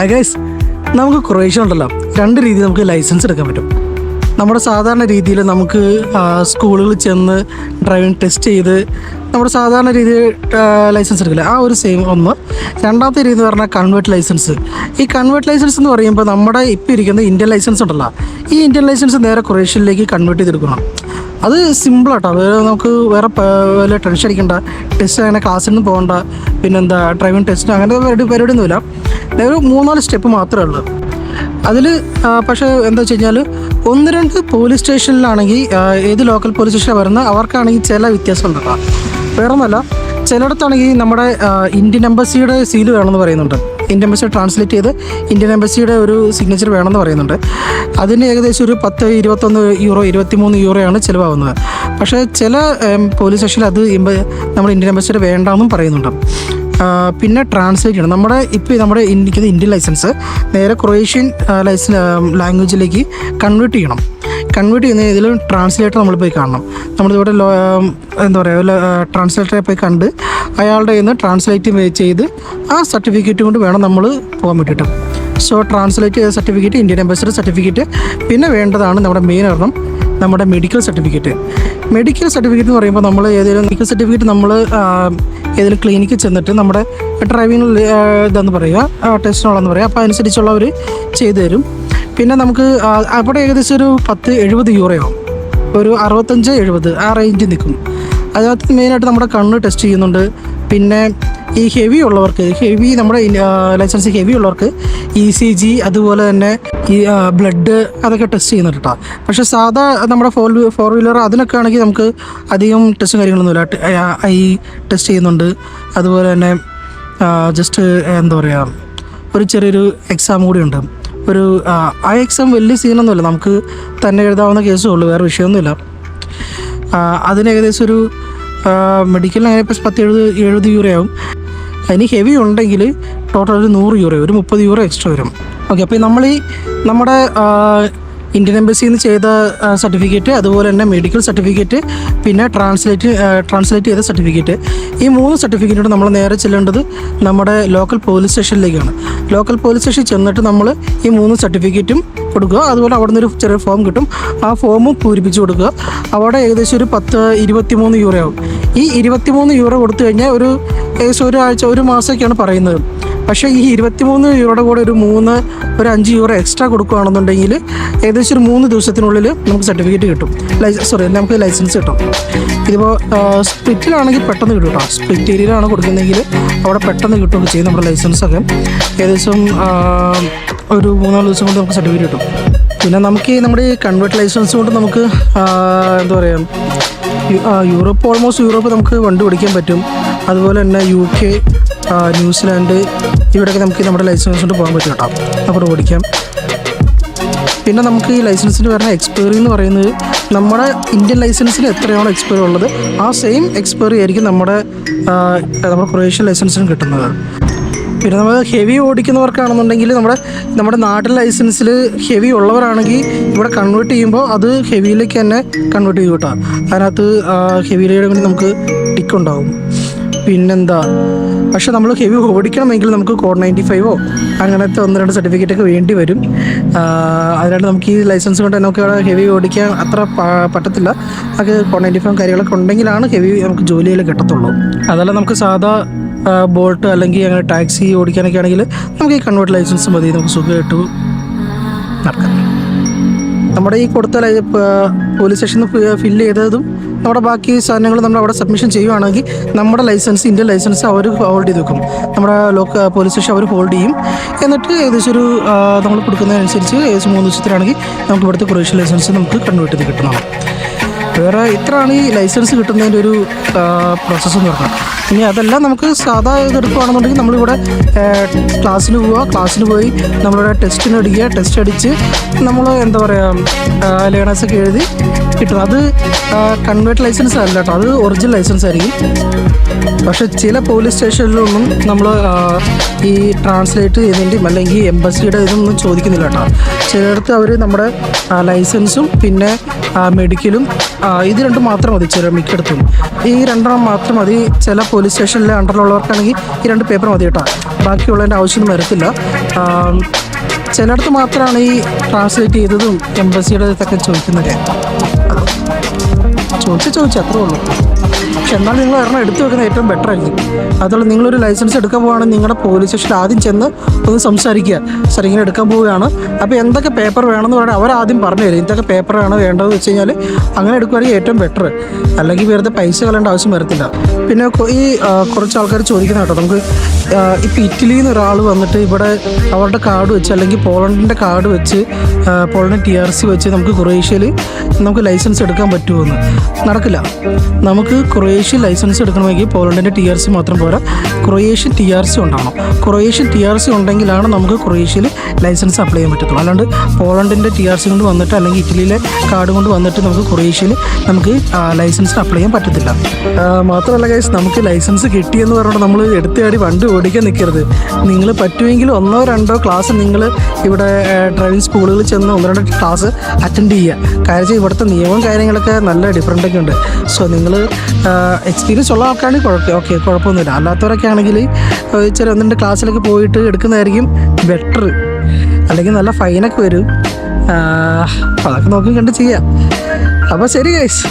Guys നമുക്ക് Croatia ഉണ്ടല്ലോ. രണ്ട് രീതിയിൽ നമുക്ക് ലൈസൻസ് എടുക്കാൻ പറ്റും. നമ്മുടെ സാധാരണ രീതിയിൽ നമുക്ക് സ്കൂളുകളിൽ ചെന്ന് ഡ്രൈവിംഗ് ടെസ്റ്റ് ചെയ്ത് നമ്മുടെ സാധാരണ രീതിയിൽ ലൈസൻസ് എടുക്കില്ല? ആ ഒരു സെയിം ഒന്ന്. രണ്ടാമത്തെ രീതി എന്ന് പറഞ്ഞാൽ കൺവേർട്ട് ലൈസൻസ് ഈ കൺവേർട്ട് ലൈസൻസ് എന്ന് പറയുമ്പോൾ നമ്മുടെ ഇപ്പോൾ ഇരിക്കുന്ന ഇന്ത്യൻ ലൈസൻസ് ഉണ്ടല്ലോ. ഈ ഇന്ത്യൻ ലൈസൻസ് നേരെ ക്രൊയേഷ്യയിലേക്ക് കൺവേർട്ട് ചെയ്തെടുക്കണം. അത് സിമ്പിളാട്ടോ അത് നമുക്ക് വേറെ വല്ല ടെൻഷൻ അടിക്കണ്ട. ടെസ്റ്റ് അങ്ങനെ ക്ലാസ്സിൽ നിന്ന് പോകണ്ട. പിന്നെന്താ ഡ്രൈവിംഗ് ടെസ്റ്റ് അങ്ങനെ പരിപാടി ഒന്നുമില്ല ഒരു മൂന്നാൽ സ്റ്റെപ്പ് മാത്രമേ ഉള്ളൂ. അതിൽ പക്ഷേ എന്താ വെച്ച് കഴിഞ്ഞാൽ ഒന്ന് രണ്ട് പോലീസ് സ്റ്റേഷനിലാണെങ്കിൽ ഏത് ലോക്കൽ പോലീസ് സ്റ്റേഷനിൽ വരുന്നത്? അവർക്കാണെങ്കിൽ ചില വ്യത്യാസം ഉണ്ടാകാം വേറെ ഒന്നല്ല ചിലയിടത്താണെങ്കിൽ നമ്മുടെ ഇന്ത്യൻ എംബസിയുടെ സീൽ വേണമെന്ന് പറയുന്നുണ്ട്. ഇന്ത്യൻ എംബസി ട്രാൻസ്ലേറ്റ് ചെയ്ത് ഇന്ത്യൻ എംബസിയുടെ ഒരു സിഗ്നേച്ചർ വേണമെന്ന് പറയുന്നുണ്ട്. അതിന് ഏകദേശം ഒരു പത്ത് ഇരുപത്തൊന്ന് യൂറോ ഇരുപത്തിമൂന്ന് യൂറോയാണ് ചിലവാകുന്നത്. പക്ഷേ ചില പോലീസ് സ്റ്റേഷനിൽ അത് നമ്മുടെ ഇന്ത്യൻ എംബസിയുടെ വേണ്ടാന്നും പറയുന്നുണ്ട്. പിന്നെ ട്രാൻസ്ലേറ്റ് ചെയ്യണം. നമ്മുടെ ഇപ്പോൾ നമ്മുടെ ഇന്ത്യയ്ക്ക് ഇന്ത്യൻ ലൈസൻസ് നേരെ ക്രൊയേഷ്യൻ ലൈസൻ ലാംഗ്വേജിലേക്ക് കൺവേർട്ട് ചെയ്യണം. കൺവേർട്ട് ചെയ്യുന്ന ഇതിൽ ട്രാൻസ്ലേറ്റർ നമ്മൾ പോയി കാണണം. നമ്മളിവിടെ എന്താ പറയുക ട്രാൻസ്ലേറ്ററെ പോയി കണ്ട് അയാളുടെ നിന്ന് ട്രാൻസ്ലേറ്റ് ചെയ്ത് ആ സർട്ടിഫിക്കറ്റ് കൊണ്ട് വേണം നമ്മൾ പോകാൻ വേണ്ടിയിട്ട്. സോ ട്രാൻസ്ലേറ്റ് ചെയ്ത സർട്ടിഫിക്കറ്റ് ഇന്ത്യൻ എംബസിയുടെ സർട്ടിഫിക്കറ്റ് പിന്നെ വേണ്ടതാണ് നമ്മുടെ മെയിൻ ഒരെണ്ണം നമ്മുടെ മെഡിക്കൽ സർട്ടിഫിക്കറ്റ് മെഡിക്കൽ സർട്ടിഫിക്കറ്റ് എന്ന് പറയുമ്പോൾ നമ്മൾ ഏതെങ്കിലും മെഡിക്കൽ സർട്ടിഫിക്കറ്റ് നമ്മൾ ഏതെങ്കിലും ക്ലിനിക്കിൽ ചെന്നിട്ട് നമ്മുടെ ഡ്രൈവിംഗ് ഇതെന്ന് പറയുക ടെസ്റ്റിനുള്ളതെന്ന് പറയുക. അപ്പോൾ അനുസരിച്ചുള്ളവർ ചെയ്തു തരും. പിന്നെ നമുക്ക് അവിടെ ഏകദേശം ഒരു പത്ത് എഴുപത് യൂറോയാവും ഒരു അറുപത്തഞ്ച് എഴുപത് ആ റേഞ്ചിൽ നിൽക്കും. അതിനകത്ത് മെയിനായിട്ട് നമ്മുടെ കണ്ണ് ടെസ്റ്റ് ചെയ്യുന്നുണ്ട്. പിന്നെ ഈ ഹെവി ഉള്ളവർക്ക് ഹെവി നമ്മുടെ ലൈസൻസ് ഹെവി ഉള്ളവർക്ക് ഇ സി ജി അതുപോലെ തന്നെ ഈ ബ്ലഡ് അതൊക്കെ ടെസ്റ്റ് ചെയ്യുന്നുണ്ട് കേട്ടോ പക്ഷേ സാധാ നമ്മുടെ ഫോർ ഫോർ വീലർ അതിനൊക്കെ ആണെങ്കിൽ നമുക്ക് അധികം ടെസ്റ്റും കാര്യങ്ങളൊന്നുമില്ല ഐ ടെസ്റ്റ് ചെയ്യുന്നുണ്ട്. അതുപോലെ തന്നെ ജസ്റ്റ് എന്താ പറയുക ഒരു ചെറിയൊരു എക്സാം കൂടിയുണ്ട് ഒരു ആ, എക്സാം വലിയ സീനൊന്നുമില്ല നമുക്ക് തന്നെ എഴുതാവുന്ന കേസേ ഉള്ളൂ വേറെ വിഷയമൊന്നുമില്ല. അതിന് ഏകദേശം ഒരു മെഡിക്കലിന് അങ്ങനെ ഇപ്പോൾ പത്ത് എഴുപത് എഴുപത് യൂറോ ആവും. അതിന് ഹെവി ഉണ്ടെങ്കിൽ ടോട്ടൽ ഒരു നൂറ് യൂറോ ഒരു മുപ്പത് യൂറോ എക്സ്ട്രാ വരും. ഓക്കെ അപ്പോൾ നമ്മൾ ഈ നമ്മുടെ ഇന്ത്യൻ എംബസിയിൽ നിന്ന് ചെയ്ത സർട്ടിഫിക്കറ്റ് അതുപോലെ തന്നെ മെഡിക്കൽ സർട്ടിഫിക്കറ്റ് പിന്നെ ട്രാൻസ്ലേറ്റ് ട്രാൻസ്ലേറ്റ് ചെയ്ത സർട്ടിഫിക്കറ്റ്. ഈ മൂന്ന് സർട്ടിഫിക്കറ്റും നമ്മൾ നേരെ ചെല്ലേണ്ടത് നമ്മുടെ ലോക്കൽ പോലീസ് സ്റ്റേഷനിലേക്കാണ് ലോക്കൽ പോലീസ് സ്റ്റേഷനിൽ ചെന്നിട്ട് നമ്മൾ ഈ മൂന്ന് സർട്ടിഫിക്കറ്റും കൊടുക്കുക. അതുപോലെ അവിടെ നിന്നൊരു ചെറിയ ഫോം കിട്ടും. ആ ഫോമും പൂരിപ്പിച്ച് കൊടുക്കുക. അവിടെ ഏകദേശം ഒരു പത്ത് ഇരുപത്തിമൂന്ന് യൂറോ ആവും. ഈ ഇരുപത്തിമൂന്ന് യൂറോ കൊടുത്തു കഴിഞ്ഞാൽ ഒരു ഏകദേശം ഒരാഴ്ച ഒരു മാസമൊക്കെയാണ് പറയുന്നത്. പക്ഷേ ഈ ഇരുപത്തിമൂന്ന് യൂറോയുടെ കൂടെ ഒരു മൂന്ന് ഒരു അഞ്ച് യൂറോ എക്സ്ട്രാ കൊടുക്കുകയാണെന്നുണ്ടെങ്കിൽ ഏകദേശം ഒരു മൂന്ന് ദിവസത്തിനുള്ളിൽ നമുക്ക് സർട്ടിഫിക്കറ്റ് കിട്ടും. സോറി നമുക്ക് ലൈസൻസ് കിട്ടും. ഇതിപ്പോൾ സ്പ്ലിറ്റിലാണെങ്കിൽ പെട്ടെന്ന് കിട്ടും കേട്ടോ. സ്പ്ലിറ്റ് ഏരിയയിലാണ് കൊടുക്കുന്നതെങ്കിൽ അവിടെ പെട്ടെന്ന് കിട്ടുകയൊക്കെ ചെയ്യും നമ്മുടെ ലൈസൻസൊക്കെ. ഏകദേശം ഒരു മൂന്നാൽ ദിവസം കൊണ്ട് നമുക്ക് സർട്ടിഫിക്കറ്റ് കിട്ടും. പിന്നെ നമുക്ക് നമ്മുടെ ഈ കൺവേർട്ട് ലൈസൻസ് കൊണ്ട് നമുക്ക് എന്താ പറയുക യൂറോപ്പ് ഓൾമോസ്റ്റ് യൂറോപ്പ് നമുക്ക് വണ്ടി ഓടിക്കാൻ പറ്റും. അതുപോലെ തന്നെ യു കെ ന്യൂസിലാൻഡ്. ഇവിടെയൊക്കെ നമുക്ക് നമ്മുടെ ലൈസൻസ് കൊണ്ട് പോകാൻ പറ്റും കേട്ടോ. അപ്പോൾ ഓടിക്കാം. പിന്നെ നമുക്ക് ഈ ലൈസൻസിന് വരുന്ന എക്സ്പയറി എന്ന് പറയുന്നത് നമ്മുടെ ഇന്ത്യൻ ലൈസൻസിന് എത്രയാണ് എക്സ്പയറി ഉള്ളത് ആ സെയിം എക്സ്പയറി ആയിരിക്കും നമ്മുടെ നമ്മുടെ ക്രൊയേഷ്യൻ ലൈസൻസിന് കിട്ടുന്നത്. പിന്നെ നമ്മൾ ഹെവി ഓടിക്കുന്നവർക്കാണെന്നുണ്ടെങ്കിൽ നമ്മുടെ നമ്മുടെ നാട്ടിലെ ലൈസൻസിൽ ഹെവി ഉള്ളവരാണെങ്കിൽ ഇവിടെ കൺവേർട്ട് ചെയ്യുമ്പോൾ അത് ഹെവിയിലേക്ക് തന്നെ കൺവേർട്ട് ചെയ്യും കേട്ടോ. അതിനകത്ത് ഹെവിയിലേക്ക് നമുക്ക് ടിക്ക് ഉണ്ടാവും. പിന്നെന്താ? പക്ഷെ നമ്മൾ ഹെവി ഓടിക്കണമെങ്കിൽ നമുക്ക് കോഡ് നയന്റി ഫൈവോ അങ്ങനത്തെ ഒന്ന് രണ്ട് സർട്ടിഫിക്കറ്റ് ഒക്കെ വേണ്ടി വരും. അതിനായിട്ട് നമുക്ക് ഈ ലൈസൻസ് കൊണ്ട് നമുക്ക് ഹെവി ഓടിക്കാൻ അത്ര പറ്റത്തില്ല. നമുക്ക് കോഡ് നയന്റി ഫൈവ് കാര്യങ്ങളൊക്കെ ഉണ്ടെങ്കിലാണ് ഹെവി നമുക്ക് ജോലിയിൽ കിട്ടത്തുള്ളൂ. അതല്ല നമുക്ക് സാധാ ബോട്ട് അല്ലെങ്കിൽ അങ്ങനെ ടാക്സി ഓടിക്കാനൊക്കെ ആണെങ്കിൽ നമുക്ക് ഈ കൺവേർട്ട് ലൈസൻസ് മതി. നമുക്ക് സുഖമായിട്ട് നടക്കാം. നമ്മുടെ ഈ കൊടുത്ത പോലീസ് സ്റ്റേഷനിൽ ഫില്ല് ചെയ്തതും നമ്മുടെ ബാക്കി സാധനങ്ങൾ നമ്മൾ അവിടെ സബ്മിഷൻ ചെയ്യുവാണെങ്കിൽ നമ്മുടെ ലൈസൻസ് ഇന്ത്യൻ ലൈസൻസ് അവർ ഹോൾഡ് ചെയ്ത് വെക്കും നമ്മുടെ ലോക്ക പോലീസ് സ്റ്റേഷൻ അവർ ഹോൾഡ് ചെയ്യും. എന്നിട്ട് ഏകദേശം ഒരു നമ്മൾ കൊടുക്കുന്നതനുസരിച്ച് ഏകദേശം മൂന്ന് ദിവസത്തിലാണെങ്കിൽ നമുക്ക് ഇവിടുത്തെ കുറേശ്യ ലൈസൻസ് നമുക്ക് കൺവേർട്ട് ചെയ്ത് കിട്ടുന്നതാണ് വേറെ ഇത്രയാണ് ഈ ലൈസൻസ് കിട്ടുന്നതിന്റെ ഒരു പ്രോസസ്സ് എന്ന് പറഞ്ഞാൽ ഇനി അതെല്ലാം നമുക്ക് സാധാ ഇതെടുക്കുകയാണെന്നുണ്ടെങ്കിൽ നമ്മളിവിടെ ക്ലാസ്സിന് പോവുക. ക്ലാസ്സിന് പോയി നമ്മളിവിടെ ടെസ്റ്റിന് അടിക്കുക ടെസ്റ്റ് അടിച്ച് നമ്മൾ എന്താ പറയുക ലേണേഴ്സൊക്കെ എഴുതി കിട്ടും. അത് കൺവേർട്ട് ലൈസൻസ് അല്ല കേട്ടോ. അത് ഒറിജിനൽ ലൈസൻസ് ആയിരിക്കും. പക്ഷെ ചില പോലീസ് സ്റ്റേഷനിലൊന്നും നമ്മൾ ഈ ട്രാൻസ്ലേറ്റ് ചെയ്തതിന്റെയും അല്ലെങ്കിൽ എംബസിയുടെ ഇതൊന്നും ചോദിക്കുന്നില്ല കേട്ടോ. ചിലയിടത്ത് അവർ നമ്മുടെ ലൈസൻസും പിന്നെ മെഡിക്കലും ഇത് രണ്ടും മാത്രം മതി ചില മിക്കടത്തും. ഈ രണ്ടെണ്ണം മാത്രം മതി. ചില പോലീസ് സ്റ്റേഷനിലെ അണ്ടറിലുള്ളവർക്കാണെങ്കിൽ ഈ രണ്ട് പേപ്പർ മതി കേട്ടോ. ബാക്കിയുള്ളതിന്റെ ആവശ്യമൊന്നും വരത്തില്ല. ചിലയിടത്ത് മാത്രമാണ് ഈ ട്രാൻസ്ലേറ്റ് ചെയ്തതും എംബസിയുടെ ഇതൊക്കെ ചോദിക്കുന്നത്. ചോദിച്ചു ചോദിച്ചു അത്രേ ഉള്ളൂ. പക്ഷെ നിങ്ങൾ ഒരെണ്ണം എടുത്തു വെക്കുന്നത് ഏറ്റവും ബെറ്റർ ആയിരിക്കും. അതുപോലെ നിങ്ങളൊരു ലൈസൻസ് എടുക്കാൻ പോവുകയാണെങ്കിൽ നിങ്ങളുടെ പോലീസ് സ്റ്റേഷനിൽ ആദ്യം ചെന്ന് ഒന്ന് സംസാരിക്കുക. സാർ ഇങ്ങനെ എടുക്കാൻ പോവുകയാണ്. അപ്പോൾ എന്തൊക്കെ പേപ്പർ വേണമെന്ന് പറഞ്ഞാൽ അവർ ആദ്യം പറഞ്ഞു തരും. എന്തൊക്കെ പേപ്പറാണ് വേണ്ടതെന്ന് വെച്ച് കഴിഞ്ഞാൽ അങ്ങനെ എടുക്കുകയാണെങ്കിൽ ഏറ്റവും ബെറ്റർ അല്ലെങ്കിൽ വെറുതെ പൈസ കളയേണ്ട ആവശ്യം വരത്തില്ല. പിന്നെ ഈ കുറച്ച് ആൾക്കാർ ചോദിക്കുന്ന കേട്ടോ നമുക്ക് ഇപ്പോൾ ഇറ്റലിയിൽ നിന്ന് ഒരാൾ വന്നിട്ട് ഇവിടെ അവരുടെ കാർഡ് വെച്ച് അല്ലെങ്കിൽ പോളണ്ടിന്റെ കാർഡ് വെച്ച് പോളണ്ട് ടി ആർ സി വെച്ച് നമുക്ക് ക്രൊയേഷ്യയിൽ നമുക്ക് ലൈസൻസ് എടുക്കാൻ പറ്റുമെന്ന് നടക്കില്ല. നമുക്ക് ക്രൊയേഷ്യൻ ലൈസൻസ് എടുക്കണമെങ്കിൽ പോളണ്ടിന്റെ ടി ആർ സി മാത്രം പോരാ. ക്രൊയേഷ്യൻ ടി ആർ സി ഉണ്ടാവണം. ക്രൊയേഷ്യൻ ടി ആർ സി ഉണ്ടെങ്കിലാണ് നമുക്ക് ക്രൊയേഷ്യയിൽ ലൈസൻസ് അപ്ലൈ ചെയ്യാൻ പറ്റത്തുള്ളൂ. അല്ലാണ്ട് പോളണ്ടിന്റെ ടി ആർ സി കൊണ്ട് വന്നിട്ട് അല്ലെങ്കിൽ ഇറ്റലിയിലെ കാർഡ് കൊണ്ട് വന്നിട്ട് നമുക്ക് ക്രൊയേഷ്യയിൽ നമുക്ക് ലൈസൻസ് അപ്ലൈ ചെയ്യാൻ പറ്റത്തില്ല. മാത്രമല്ല ഗൈസ് നമുക്ക് ലൈസൻസ് കിട്ടിയെന്ന് പറഞ്ഞിട്ട് നമ്മൾ എടുത്തുകാടി വണ്ടി ഓടിക്കാൻ നിൽക്കരുത് നിങ്ങൾ പറ്റുമെങ്കിൽ ഒന്നോ രണ്ടോ ക്ലാസ് നിങ്ങൾ ഇവിടെ ഡ്രൈവിംഗ് സ്കൂളുകളിൽ ചെന്ന് ഒന്ന് രണ്ടോ ക്ലാസ് അറ്റൻഡ് ചെയ്യുക. കാര്യം ഇവിടുത്തെ നിയമവും കാര്യങ്ങളൊക്കെ നല്ല ഡിഫറെന്റ് ഒക്കെ ഉണ്ട്. സോ നിങ്ങൾ എക്സ്പീരിയൻസ് ഉള്ള ആൾക്കാണെങ്കിൽ കുഴപ്പം ഓക്കെ കുഴപ്പമൊന്നുമില്ല. അല്ലാത്തവരൊക്കെ ആണെങ്കിൽ ചില ഒന്ന് രണ്ട് ക്ലാസ്സിലൊക്കെ പോയിട്ട് എടുക്കുന്നതായിരിക്കും ബെറ്റർ അല്ലെങ്കിൽ നല്ല ഫൈനൊക്കെ വരും. അതൊക്കെ നോക്കി കണ്ട് ചെയ്യാം. അപ്പോൾ ശരി ഗൈസ്